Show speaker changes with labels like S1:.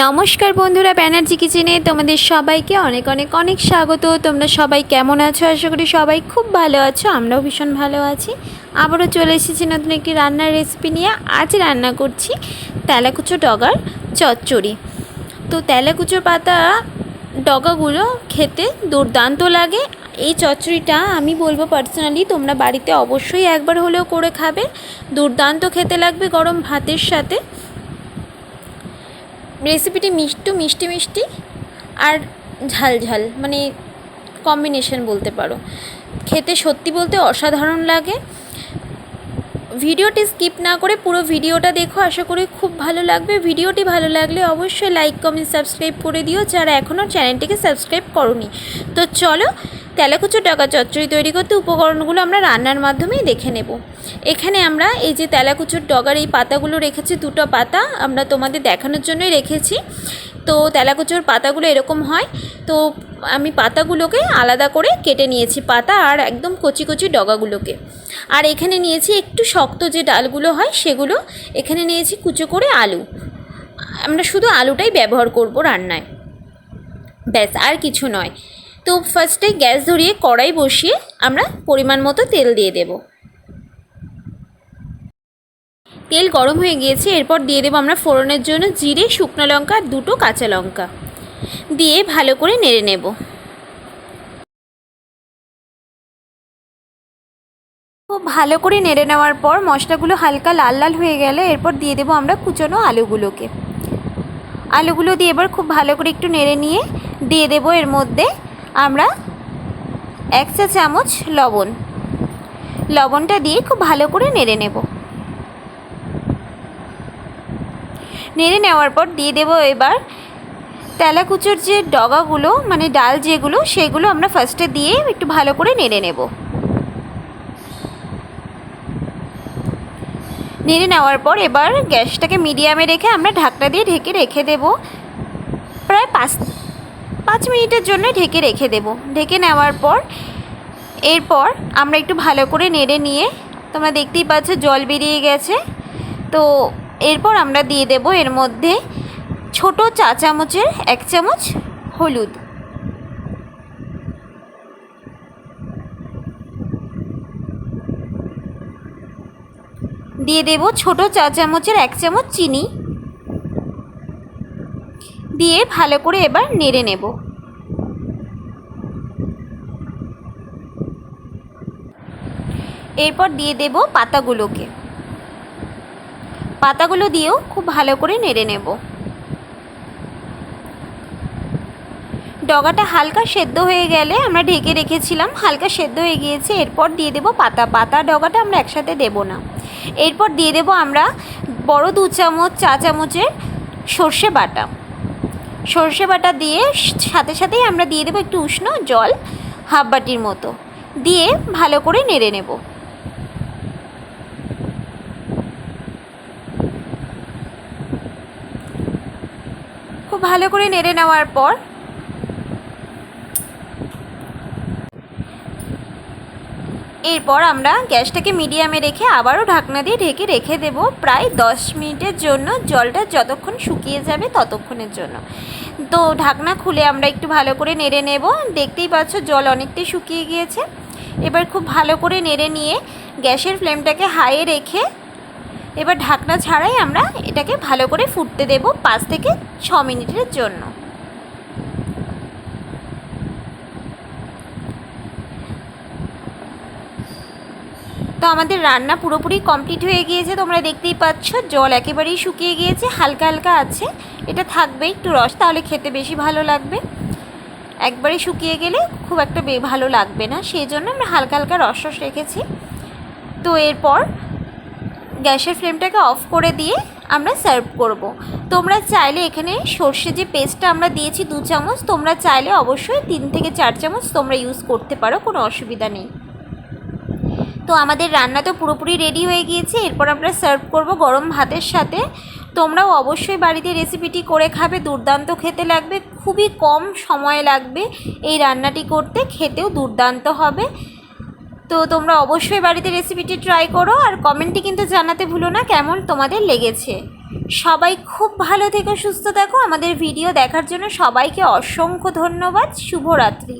S1: নমস্কার বন্ধুরা ব্যানার্জি কিচেনে, তোমাদের সবাইকে অনেক অনেক অনেক স্বাগত। তোমরা সবাই কেমন আছো? আশা করি সবাই খুব ভালো আছো, আমরাও ভীষণ ভালো আছি। আবারও চলে এসেছি নতুন একটি রান্নার রেসিপি নিয়ে। আজ রান্না করছি তেলাকুচো ডগার চচ্চড়ি। তো তেলাকুচো পাতা ডগাগুলো খেতে দুর্দান্ত লাগে। এই চচ্চড়িটা আমি বলব পার্সোনালি তোমরা বাড়িতে অবশ্যই একবার হলেও করে খাবে। দুর্দান্ত খেতে লাগবে গরম ভাতের সাথে। রেসিপিটি মিষ্টি মিষ্টি মিষ্টি আর ঝাল ঝাল মানে কম্বিনেশন বলতে পারো। খেতে সত্যি বলতে অসাধারণ লাগে। ভিডিওটি স্কিপ না করে পুরো ভিডিওটা দেখো, আশা করি খুব ভালো লাগবে। ভিডিওটি ভালো লাগলে অবশ্যই লাইক কমেন্ট সাবস্ক্রাইব করে দিও। যারা এখনও চ্যানেলটিকে সাবস্ক্রাইব করনি, তো চলো তেলাকুচো টাকা চচ্চড়ি তৈরি করতে উপকরণগুলো আমরা রান্নার মাধ্যমেই দেখে নেব। এখানে আমরা এই যে তেলাকুচোর ডগার এই পাতাগুলো রেখেছি, দুটো পাতা আমরা তোমাদের দেখানোর জন্যই রেখেছি। তো তেলাকুচোর পাতাগুলো এরকম হয়, তো আমি পাতাগুলোকে আলাদা করে কেটে নিয়েছি, পাতা আর একদম কচি কচি ডগাগুলোকে। আর এখানে নিয়েছি একটু শক্ত যে ডালগুলো হয় সেগুলো, এখানে নিয়েছি কুচো করে আলু। আমরা শুধু আলুটাই ব্যবহার করব রান্নায়। ব্যাস, আর কিছু নয়। তো ফার্স্টে গ্যাস ধরিয়ে কড়াই বসিয়ে আমরা পরিমাণ মতো তেল দিয়ে দেব। তেল গরম হয়ে গিয়েছে, এরপর দিয়ে দেবো আমরা ফোড়নের জন্য জিরে, শুকনো লঙ্কা আর দুটো কাঁচা লঙ্কা। দিয়ে ভালো করে নেড়ে নেব। খুব ভালো করে নেড়ে নেওয়ার পর মশলাগুলো হালকা লাল লাল হয়ে গেলে এরপর দিয়ে দেবো আমরা কুচনো আলুগুলোকে। আলুগুলো দিয়ে এবার খুব ভালো করে একটু নেড়ে নিয়ে দিয়ে দেবো এর মধ্যে আমরা এক চা চামচ লবণ। লবণটা দিয়ে খুব ভালো করে নেড়ে নেব। নেড়ে নেওয়ার পর দিয়ে দেবো এবার তেলাকুচোর যে ডগাগুলো মানে ডাল যেগুলো, সেগুলো আমরা ফার্স্টে দিয়ে একটু ভালো করে নেড়ে নেব। নেড়ে নেওয়ার পর এবার গ্যাসটাকে মিডিয়ামে রেখে আমরা ঢাকনা দিয়ে ঢেকে রেখে দেব। প্রায় পাঁচ পাঁচ মিনিটের জন্য ঢেকে রেখে দেব। ঢেকে নেওয়ার পর, এরপর আমরা একটু ভালো করে নেড়ে নিয়ে, তোমরা দেখতেই পাচ্ছ জল বেরিয়ে গেছে। তো এরপর আমরা দিয়ে দেব এর মধ্যে ছোট চা চামচের এক চামচ হলুদ। দিয়ে দেব ছোট চা চামচের এক চামচ চিনি। দিয়ে ভালো করে এবার নেড়ে নেব। এরপর দিয়ে দেব পাতাগুলোকে। পাতাগুলো দিয়েও খুব ভালো করে নেড়ে নেব। ডগাটা হালকা সেদ্ধ হয়ে গেলে আমরা ঢেকে রেখেছিলাম, হালকা সেদ্ধ হয়ে গিয়েছে, এরপর দিয়ে দেব পাতা। পাতা, ডগাটা আমরা একসাথে দেব না। এরপর দিয়ে দেব আমরা বড় দু চামচ, চা চামচের সর্ষে বাটা। সর্ষে বাটা দিয়ে সাথে সাথেই আমরা দিয়ে দেবো একটু উষ্ণ জল, হাফ বাটির মতো। দিয়ে ভালো করে নেড়ে নেব। খুব ভালো করে নেড়ে নেওয়ার পর এরপর আমরা গ্যাসটাকে মিডিয়ামে রেখে আবারও ঢাকনা দিয়ে ঢেকে রেখে দেব প্রায় দশ মিনিটের জন্য। জলটা যতক্ষণ শুকিয়ে যাবে ততক্ষণের জন্য। তো ঢাকনা খুলে আমরা একটু ভালো করে নেড়ে নেব। দেখতেই পাচ্ছ জল অনেকটাই শুকিয়ে গিয়েছে। এবার খুব ভালো করে নেড়ে নিয়ে গ্যাসের ফ্লেমটাকে হাইয়ে রেখে এবার ঢাকনা ছাড়াই আমরা এটাকে ভালো করে ফুটতে দেব পাঁচ থেকে ছ মিনিটের জন্য। তো আমাদের রান্না পুরোপুরি কমপ্লিট হয়ে গিয়েছে, তোমরা দেখতেই পাচ্ছ। জল একেবারেই শুকিয়ে গিয়েছে, হালকা হালকা আছে। এটা থাকবে একটু রস, তাহলে খেতে বেশি ভালো লাগবে। একবারে শুকিয়ে গেলে খুব একটা বে- ভালো লাগবে না সেই জন্য আমরা হালকা হালকা রস রস রেখেছি। তো এরপর গ্যাসের ফ্লেমটাকে অফ করে দিয়ে আমরা সার্ভ করব। তোমরা চাইলে এখানে সর্ষে যে পেস্টটা আমরা দিয়েছি দু চামচ, তোমরা চাইলে অবশ্যই তিন থেকে চার চামচ তোমরা ইউজ করতে পারো, কোনো অসুবিধা নেই। তো আমাদের রান্না তো পুরোপুরি রেডি হয়ে গিয়েছে, এরপর আমরা সার্ভ করব গরম ভাতের সাথে। তোমরাও অবশ্যই বাড়িতে রেসিপিটি করে খাবে, দুর্দান্ত খেতে লাগবে, খুবই কম সময় লাগবে এই রান্নাটি করতে, খেতেও দুর্দান্ত হবে। তো তোমরা অবশ্যই বাড়িতে রেসিপিটি ট্রাই করো, আর কমেন্টে কিন্তু জানাতে ভুলো না কেমন তোমাদের লেগেছে। সবাই খুব ভালো থেকো, সুস্থ থাকো, আমাদের ভিডিও দেখার জন্য সবাইকে অসংখ্য ধন্যবাদ, শুভরাত্রি।